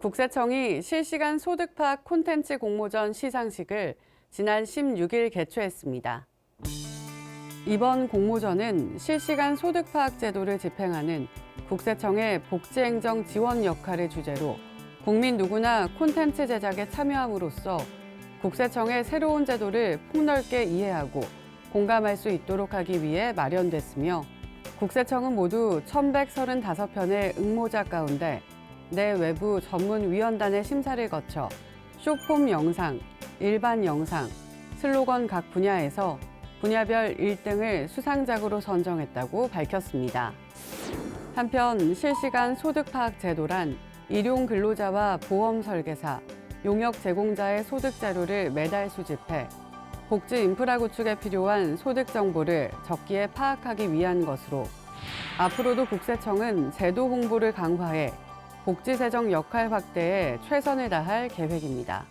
국세청이 실시간 소득 파악 콘텐츠 공모전 시상식을 지난 16일 개최했습니다. 이번 공모전은 실시간 소득 파악 제도를 집행하는 국세청의 복지행정 지원 역할을 주제로 국민 누구나 콘텐츠 제작에 참여함으로써 국세청의 새로운 제도를 폭넓게 이해하고 공감할 수 있도록 하기 위해 마련됐으며 국세청은 모두 1,135편의 응모작 가운데 내 외부 전문위원단의 심사를 거쳐 쇼폼 영상, 일반 영상, 슬로건 각 분야에서 분야별 1등을 수상작으로 선정했다고 밝혔습니다. 한편 실시간 소득 파악 제도란 일용 근로자와 보험 설계사, 용역 제공자의 소득 자료를 매달 수집해 복지 인프라 구축에 필요한 소득 정보를 적기에 파악하기 위한 것으로 앞으로도 국세청은 제도 홍보를 강화해 복지세정 역할 확대에 최선을 다할 계획입니다.